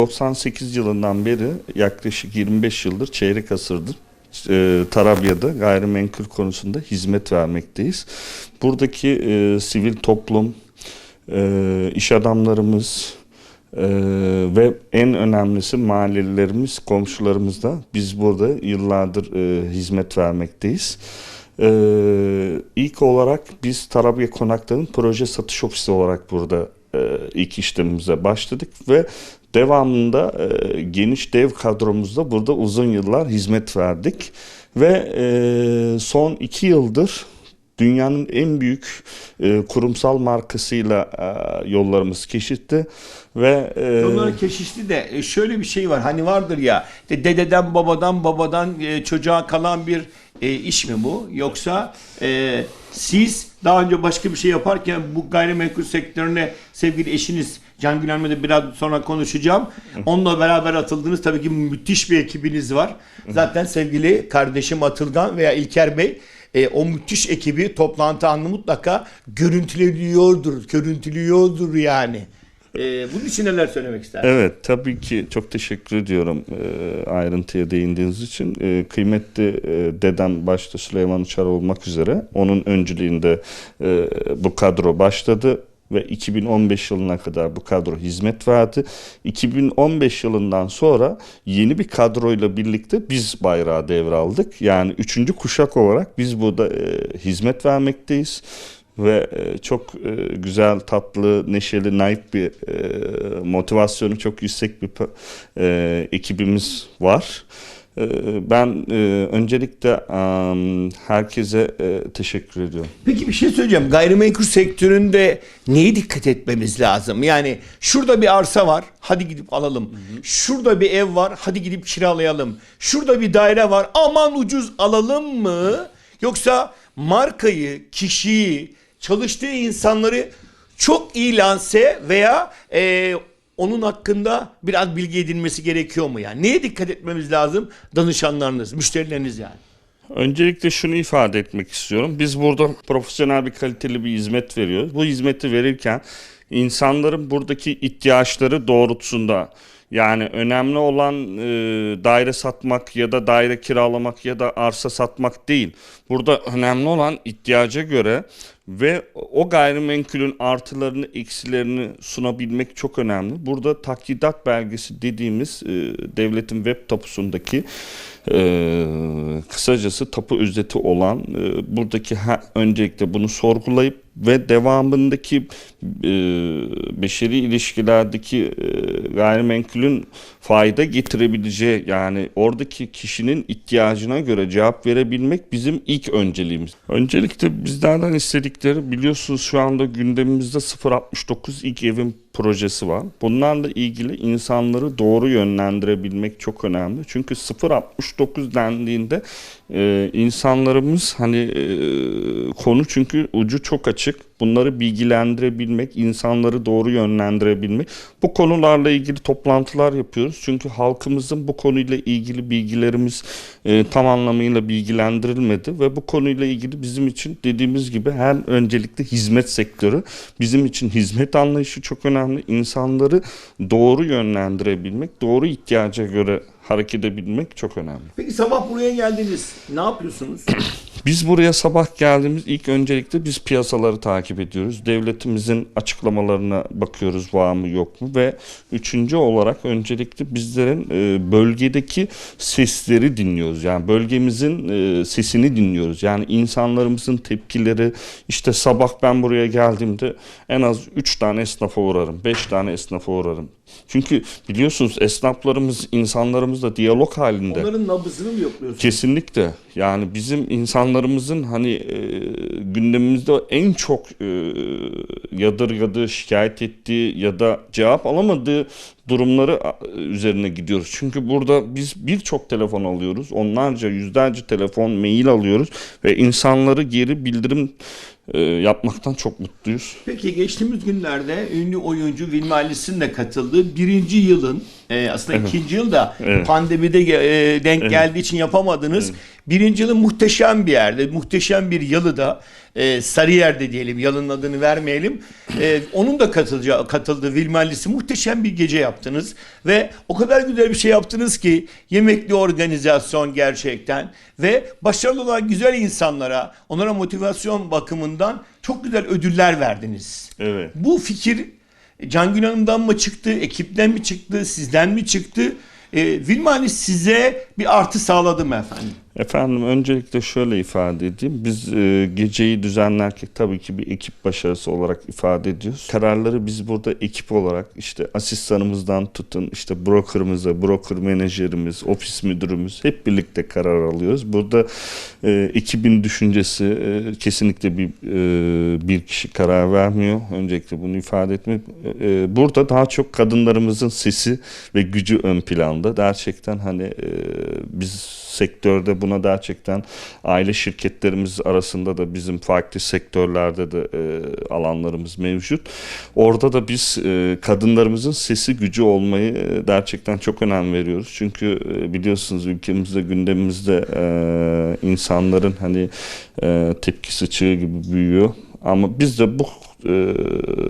98 yılından beri yaklaşık 25 yıldır çeyrek asırdır e, Tarabya'da gayrimenkul konusunda hizmet vermekteyiz. Buradaki e, sivil toplum, e, iş adamlarımız e, ve en önemlisi mahallelerimiz, komşularımız da biz burada yıllardır e, hizmet vermekteyiz. Ee, ilk olarak biz Tarabya Konakları'nın proje satış ofisi olarak burada ilk işlemimize başladık ve devamında e, geniş dev kadromuzda burada uzun yıllar hizmet verdik ve e, son iki yıldır dünyanın en büyük e, kurumsal markasıyla e, yollarımız kesişti ve e, Onları keşişti de e, şöyle bir şey var. Hani vardır ya de- dededen babadan babadan e, çocuğa kalan bir e, iş mi bu? Yoksa e, siz daha önce başka bir şey yaparken bu gayrimenkul sektörüne sevgili eşiniz Can Gülen'le de biraz sonra konuşacağım. Onunla beraber atıldınız. Tabii ki müthiş bir ekibiniz var. Zaten sevgili kardeşim Atılgan veya İlker Bey e, o müthiş ekibi toplantı anı mutlaka görüntüleniyordur. Görüntülüyordur yani. E, bunun için neler söylemek ister? Evet tabii ki çok teşekkür ediyorum e, ayrıntıya değindiğiniz için. E, kıymetli e, dedem başta Süleyman Uçar olmak üzere onun öncülüğünde e, bu kadro başladı ve 2015 yılına kadar bu kadro hizmet verdi. 2015 yılından sonra yeni bir kadroyla birlikte biz bayrağı devraldık. Yani üçüncü kuşak olarak biz burada e, hizmet vermekteyiz ve e, çok e, güzel, tatlı, neşeli, naif bir e, motivasyonu çok yüksek bir ekibimiz var. Ben öncelikle herkese teşekkür ediyorum. Peki bir şey söyleyeceğim. Gayrimenkul sektöründe neye dikkat etmemiz lazım? Yani şurada bir arsa var, hadi gidip alalım. Şurada bir ev var, hadi gidip kiralayalım. Şurada bir daire var, aman ucuz alalım mı? Yoksa markayı, kişiyi, çalıştığı insanları çok iyi lanse veya e, onun hakkında biraz bilgi edinmesi gerekiyor mu yani? Neye dikkat etmemiz lazım? Danışanlarınız, müşterileriniz yani. Öncelikle şunu ifade etmek istiyorum. Biz burada profesyonel bir kaliteli bir hizmet veriyoruz. Bu hizmeti verirken insanların buradaki ihtiyaçları doğrultusunda yani önemli olan e, daire satmak ya da daire kiralamak ya da arsa satmak değil. Burada önemli olan ihtiyaca göre ve o gayrimenkulün artılarını, eksilerini sunabilmek çok önemli. Burada takdidat belgesi dediğimiz e, devletin web tapusundaki e, kısacası tapu özeti olan e, buradaki ha, öncelikle bunu sorgulayıp ve devamındaki e, beşeri ilişkilerdeki e, gayrimenkulün fayda getirebileceği yani oradaki kişinin ihtiyacına göre cevap verebilmek bizim ilk önceliğimiz. Öncelikle bizlerden istedikleri biliyorsunuz şu anda gündemimizde 069 ilk evim projesi var. Bunlarla ilgili insanları doğru yönlendirebilmek çok önemli. Çünkü 069 dendiğinde e, insanlarımız hani e, konu çünkü ucu çok açık. Bunları bilgilendirebilmek, insanları doğru yönlendirebilmek. Bu konularla ilgili toplantılar yapıyoruz. Çünkü halkımızın bu konuyla ilgili bilgilerimiz e, tam anlamıyla bilgilendirilmedi ve bu konuyla ilgili bizim için dediğimiz gibi her öncelikle hizmet sektörü bizim için hizmet anlayışı çok önemli. İnsanları doğru yönlendirebilmek, doğru ihtiyaca göre hareket edebilmek çok önemli. Peki sabah buraya geldiniz. Ne yapıyorsunuz? Biz buraya sabah geldiğimiz ilk öncelikle biz piyasaları takip ediyoruz. Devletimizin açıklamalarına bakıyoruz var mı yok mu ve üçüncü olarak öncelikle bizlerin e, bölgedeki sesleri dinliyoruz. Yani bölgemizin e, sesini dinliyoruz. Yani insanlarımızın tepkileri işte sabah ben buraya geldiğimde en az 3 tane esnafa uğrarım, 5 tane esnafa uğrarım. Çünkü biliyorsunuz esnaflarımız insanlarımızla diyalog halinde. Onların nabzını mı yokluyorsunuz? Kesinlikle. Yani bizim insanlarımızın hani e, gündemimizde en çok e, yadırgadığı, şikayet ettiği ya da cevap alamadığı durumları üzerine gidiyoruz. Çünkü burada biz birçok telefon alıyoruz. Onlarca, yüzlerce telefon, mail alıyoruz ve insanları geri bildirim e, yapmaktan çok mutluyuz. Peki geçtiğimiz günlerde ünlü oyuncu Alis'in de katıldığı birinci yılın e, aslında ikinci yıl da Evet. pandemide e, denk geldiği için yapamadınız. Birinci yılın muhteşem bir yerde, muhteşem bir yalıda e, Sarıyer'de diyelim yalının adını vermeyelim. E, onun da katılacağı, katıldığı Vilmallisi muhteşem bir gece yaptınız. Ve o kadar güzel bir şey yaptınız ki yemekli organizasyon gerçekten. Ve başarılı olan güzel insanlara onlara motivasyon bakımından çok güzel ödüller verdiniz. Evet. Bu fikir Can Gün Hanım'dan mı çıktı, ekipten mi çıktı, sizden mi çıktı? E, Vilmani size bir artı sağladı mı efendim? Efendim öncelikle şöyle ifade edeyim. Biz e, geceyi düzenlerken tabii ki bir ekip başarısı olarak ifade ediyoruz. Kararları biz burada ekip olarak işte asistanımızdan tutun işte brokerımıza, broker menajerimiz, ofis müdürümüz hep birlikte karar alıyoruz. Burada e, ekibin düşüncesi e, kesinlikle bir e, bir kişi karar vermiyor. Öncelikle bunu ifade etmek. E, burada daha çok kadınlarımızın sesi ve gücü ön planda. Gerçekten hani e, biz sektörde buna gerçekten aile şirketlerimiz arasında da bizim farklı sektörlerde de e, alanlarımız mevcut. Orada da biz e, kadınlarımızın sesi gücü olmayı e, gerçekten çok önem veriyoruz. Çünkü e, biliyorsunuz ülkemizde gündemimizde e, insanların hani e, tepkisi çığ gibi büyüyor. Ama biz de bu e,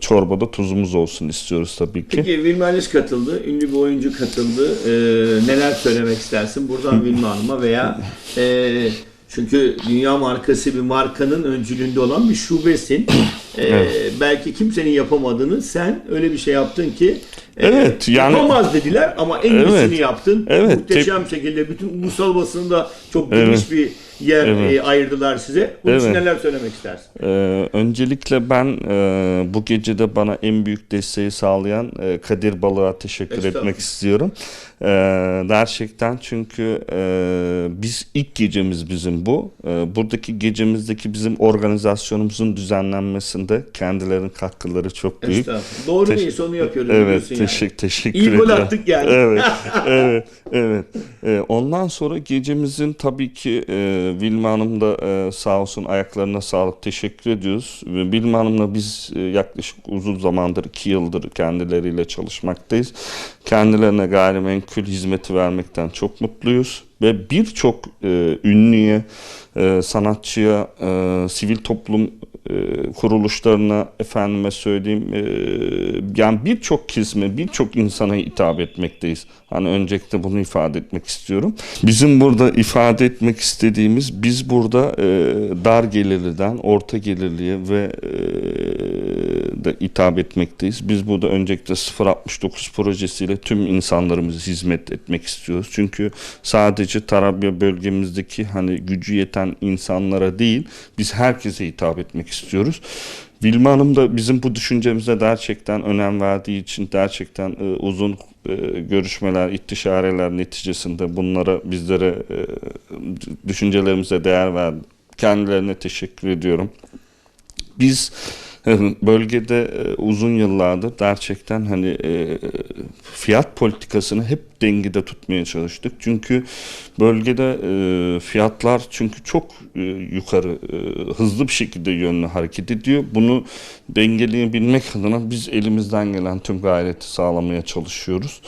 çorbada tuzumuz olsun istiyoruz tabii ki. Peki Vilma Aliş katıldı, ünlü bir oyuncu katıldı. Ee, neler söylemek istersin buradan Vilma Hanım'a veya e, çünkü dünya markası bir markanın öncülüğünde olan bir şubesin. Ee, Belki kimsenin yapamadığını sen öyle bir şey yaptın ki e, Evet, yani- yapamaz dediler ama en iyisini Evet, yaptın. evet, Muhteşem şekilde bütün ulusal basında çok geniş Evet. bir yer Evet. e, ayırdılar size. Bunun için Evet. neler söylemek istersin? Ee, öncelikle ben e, bu gecede bana en büyük desteği sağlayan e, Kadir Balık'a teşekkür etmek istiyorum. Ee, gerçekten çünkü e, biz ilk gecemiz bizim bu. E, buradaki gecemizdeki bizim organizasyonumuzun düzenlenmesinde kendilerinin katkıları çok büyük. Doğru Teş- neyse onu yapıyoruz. Evet, biliyorsun yani. teşekkür teşekkür İyi gol attık yani. Evet, evet, evet. Ee, ondan sonra gecemizin tabii ki e, Vilma Hanım da e, sağ olsun ayaklarına sağlık teşekkür ediyoruz. Vilma Hanım'la biz e, yaklaşık uzun zamandır, iki yıldır kendileriyle çalışmaktayız. Kendilerine gayrimenkul hizmeti vermekten çok mutluyuz. Ve birçok e, ünlüye, e, sanatçıya, e, sivil toplum e, kuruluşlarına efendime söyleyeyim e, yani birçok kesime birçok insana hitap etmekteyiz. Hani öncelikle bunu ifade etmek istiyorum. Bizim burada ifade etmek istediğimiz biz burada e, dar gelirliden orta gelirliye ve e, de hitap etmekteyiz. Biz burada öncelikle 069 projesiyle tüm insanlarımızı hizmet etmek istiyoruz. Çünkü sadece Tarabya bölgemizdeki hani gücü yeten insanlara değil biz herkese hitap etmek istiyoruz. Vilma Hanım da bizim bu düşüncemize gerçekten önem verdiği için gerçekten e, uzun e, görüşmeler, istişareler neticesinde bunlara bizlere e, düşüncelerimize değer verdi. Kendilerine teşekkür ediyorum. Biz bölgede e, uzun yıllardır gerçekten hani e, fiyat politikasını hep dengede tutmaya çalıştık. Çünkü bölgede e, fiyatlar çünkü çok yukarı hızlı bir şekilde yönlü hareket ediyor. Bunu dengeleyebilmek adına biz elimizden gelen tüm gayreti sağlamaya çalışıyoruz.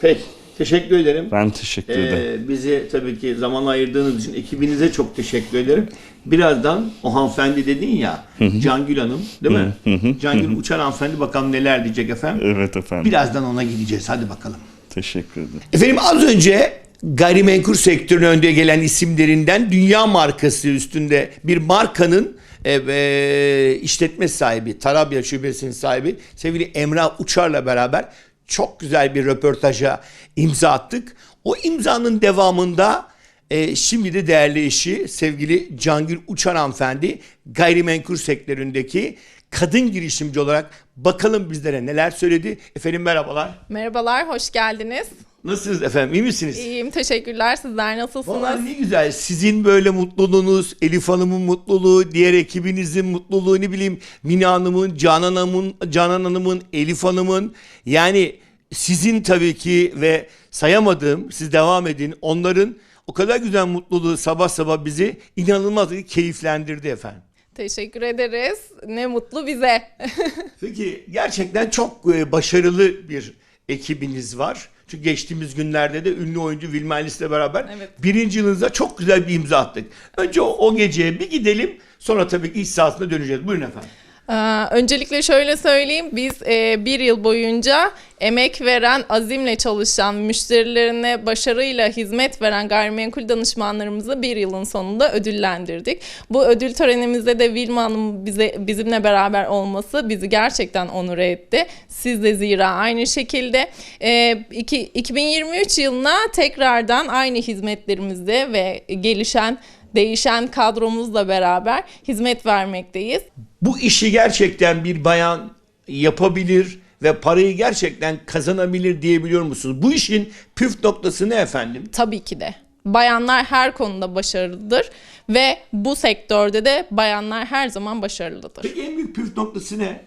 Peki. Teşekkür ederim. Ben teşekkür ederim. Ee, bize tabii ki zaman ayırdığınız için ekibinize çok teşekkür ederim. Birazdan o hanımefendi dedin ya Cangül Hanım değil mi? Cangül Uçar hanımefendi bakalım neler diyecek efendim. Evet efendim. Birazdan ona gideceğiz. Hadi bakalım. Teşekkür ederim. Efendim az önce gayrimenkul sektörüne önde gelen isimlerinden dünya markası üstünde bir markanın e, e, işletme sahibi, Tarabya şubesinin sahibi sevgili Emrah Uçar'la beraber çok güzel bir röportaja imza attık. O imzanın devamında e, şimdi de değerli eşi sevgili Cangül Uçar hanımefendi gayrimenkul sektöründeki kadın girişimci olarak bakalım bizlere neler söyledi. Efendim merhabalar. Merhabalar, hoş geldiniz. Nasılsınız efendim? İyi misiniz? İyiyim, teşekkürler. Sizler nasılsınız? Vallahi ne güzel. Sizin böyle mutluluğunuz, Elif Hanım'ın mutluluğu, diğer ekibinizin mutluluğu, ne bileyim Mine Hanım'ın, Canan Hanım'ın, Canan Hanım'ın, Elif Hanım'ın. Yani sizin tabii ki ve sayamadığım, siz devam edin. Onların o kadar güzel mutluluğu sabah sabah bizi inanılmaz keyiflendirdi efendim. Teşekkür ederiz. Ne mutlu bize. Peki gerçekten çok e, başarılı bir ekibiniz var. Çünkü geçtiğimiz günlerde de ünlü oyuncu Vilma Elis'le beraber Evet. birinci yılınıza çok güzel bir imza attık. Önce o, o geceye bir gidelim sonra tabii ki iş sahasına döneceğiz. Buyurun efendim. Ee, öncelikle şöyle söyleyeyim. Biz e, bir yıl boyunca emek veren, azimle çalışan, müşterilerine başarıyla hizmet veren gayrimenkul danışmanlarımızı bir yılın sonunda ödüllendirdik. Bu ödül törenimizde de Vilma Hanım bize, bizimle beraber olması bizi gerçekten onur etti. Siz de zira aynı şekilde. E, iki, 2023 yılına tekrardan aynı hizmetlerimizde ve gelişen, değişen kadromuzla beraber hizmet vermekteyiz. Bu işi gerçekten bir bayan yapabilir ve parayı gerçekten kazanabilir diyebiliyor musunuz? Bu işin püf noktası ne efendim? Tabii ki de. Bayanlar her konuda başarılıdır ve bu sektörde de bayanlar her zaman başarılıdır. Peki en büyük püf noktası ne?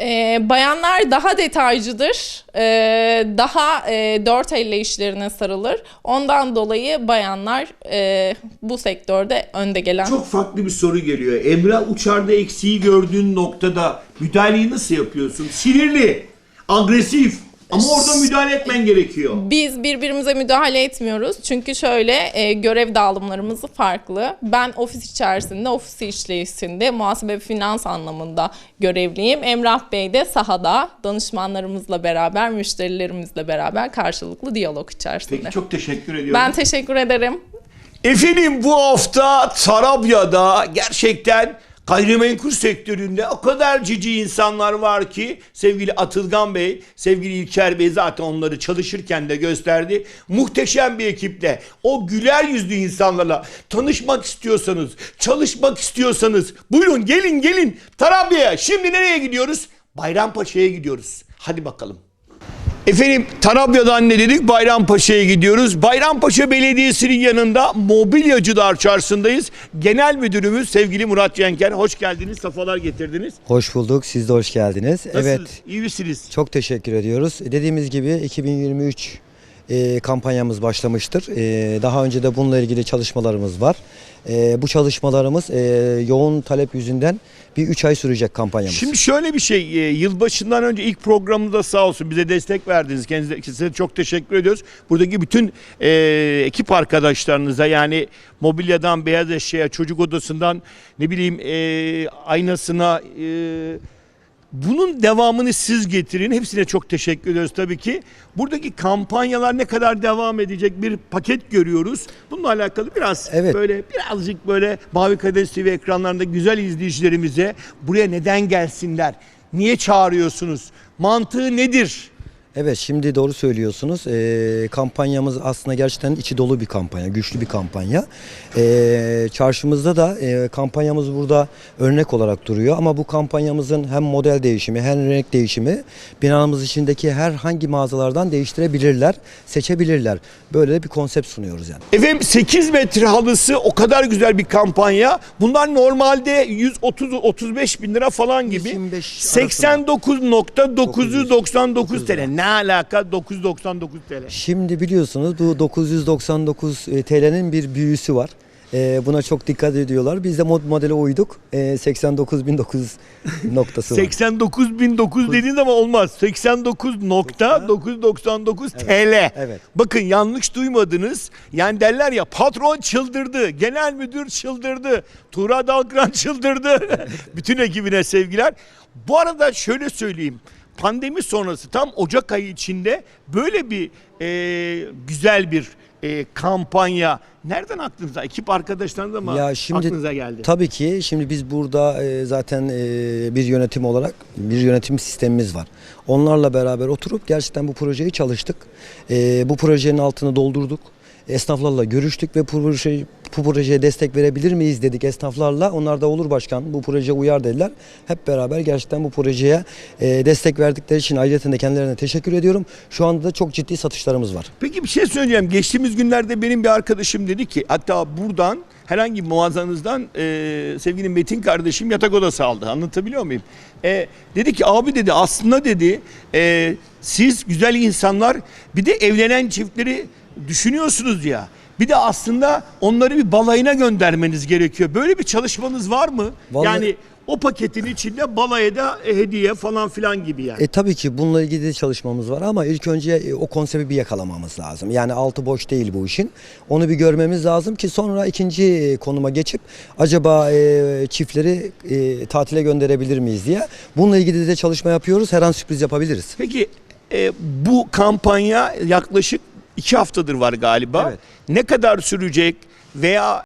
Ee, bayanlar daha detaycıdır, ee, daha e, dört elle işlerine sarılır. Ondan dolayı bayanlar e, bu sektörde önde gelen. Çok farklı bir soru geliyor. Emrah Uçar'da eksiği gördüğün noktada müdahaleyi nasıl yapıyorsun? Sinirli, agresif ama orada müdahale etmen gerekiyor. Biz birbirimize müdahale etmiyoruz. Çünkü şöyle e, görev dağılımlarımız farklı. Ben ofis içerisinde, ofis işleyişinde muhasebe ve finans anlamında görevliyim. Emrah Bey de sahada danışmanlarımızla beraber, müşterilerimizle beraber karşılıklı diyalog içerisinde. Peki çok teşekkür ediyorum. Ben teşekkür ederim. Efendim bu hafta Tarabya'da gerçekten gayrimenkul sektöründe o kadar cici insanlar var ki sevgili Atılgan Bey, sevgili İlker Bey zaten onları çalışırken de gösterdi. Muhteşem bir ekiple o güler yüzlü insanlarla tanışmak istiyorsanız, çalışmak istiyorsanız buyurun gelin gelin Tarabya'ya. Şimdi nereye gidiyoruz? Bayrampaşa'ya gidiyoruz. Hadi bakalım. Efendim Tarabya'dan ne dedik? Bayrampaşa'ya gidiyoruz. Bayrampaşa Belediyesi'nin yanında Mobilyacılar Çarşı'ndayız. Genel Müdürümüz sevgili Murat Cenker. Hoş geldiniz, safalar getirdiniz. Hoş bulduk. Siz de hoş geldiniz. Nasılsınız? Evet. İyi misiniz? Çok teşekkür ediyoruz. Dediğimiz gibi 2023 e, kampanyamız başlamıştır. E, daha önce de bununla ilgili çalışmalarımız var. E, bu çalışmalarımız e, yoğun talep yüzünden bir 3 ay sürecek kampanyamız. Şimdi şöyle bir şey, e, yılbaşından önce ilk programımızda sağ olsun bize destek verdiniz. Kendinize çok teşekkür ediyoruz. Buradaki bütün e, ekip arkadaşlarınıza yani mobilyadan beyaz eşyaya, çocuk odasından ne bileyim e, aynasına e, bunun devamını siz getirin. Hepsine çok teşekkür ediyoruz tabii ki. Buradaki kampanyalar ne kadar devam edecek bir paket görüyoruz. Bununla alakalı biraz Evet. böyle birazcık böyle Mavi Kades TV ekranlarında güzel izleyicilerimize buraya neden gelsinler? Niye çağırıyorsunuz? Mantığı nedir? Evet şimdi doğru söylüyorsunuz. Ee, kampanyamız aslında gerçekten içi dolu bir kampanya, güçlü bir kampanya. Ee, çarşımızda da e, kampanyamız burada örnek olarak duruyor. Ama bu kampanyamızın hem model değişimi hem renk değişimi binamız içindeki herhangi mağazalardan değiştirebilirler, seçebilirler. Böyle de bir konsept sunuyoruz yani. Efendim 8 metre halısı o kadar güzel bir kampanya. Bunlar normalde 130-35 bin lira falan gibi. 125 89.999 TL. Ne alaka 999 TL? Şimdi biliyorsunuz bu 999 TL'nin bir büyüsü var. Ee, buna çok dikkat ediyorlar. Biz de mod modele uyduk. Ee, 89.900 noktası var. 89.900 dediğiniz ama olmaz. 89.999 TL. Evet. Bakın yanlış duymadınız. Yani derler ya patron çıldırdı, genel müdür çıldırdı, Tuğra Dalkıran çıldırdı. Bütün ekibine sevgiler. Bu arada şöyle söyleyeyim. Pandemi sonrası tam Ocak ayı içinde böyle bir e, güzel bir e, kampanya nereden aklınıza? Ekip arkadaşlarınıza mı Ya şimdi aklınıza geldi? tabii ki şimdi biz burada e, zaten e, bir yönetim olarak bir yönetim sistemimiz var. Onlarla beraber oturup gerçekten bu projeyi çalıştık. E, bu projenin altını doldurduk. Esnaflarla görüştük ve proje, bu projeye destek verebilir miyiz dedik esnaflarla. Onlar da olur başkan bu proje uyar dediler. Hep beraber gerçekten bu projeye e, destek verdikleri için ayrıca de kendilerine teşekkür ediyorum. Şu anda da çok ciddi satışlarımız var. Peki bir şey söyleyeceğim. Geçtiğimiz günlerde benim bir arkadaşım dedi ki hatta buradan herhangi bir mağazanızdan e, sevgili Metin kardeşim yatak odası aldı. Anlatabiliyor muyum? E, dedi ki abi dedi aslında dedi e, siz güzel insanlar bir de evlenen çiftleri düşünüyorsunuz ya. Bir de aslında onları bir balayına göndermeniz gerekiyor. Böyle bir çalışmanız var mı? Vallahi- Yani o paketin içinde balaya da e, hediye falan filan gibi yani. E tabii ki bununla ilgili de çalışmamız var ama ilk önce e, o konsepti bir yakalamamız lazım. Yani altı boş değil bu işin. Onu bir görmemiz lazım ki sonra ikinci e, konuma geçip acaba e, çiftleri e, tatile gönderebilir miyiz diye. Bununla ilgili de çalışma yapıyoruz. Her an sürpriz yapabiliriz. Peki e, bu kampanya yaklaşık iki haftadır var galiba. Evet. Ne kadar sürecek veya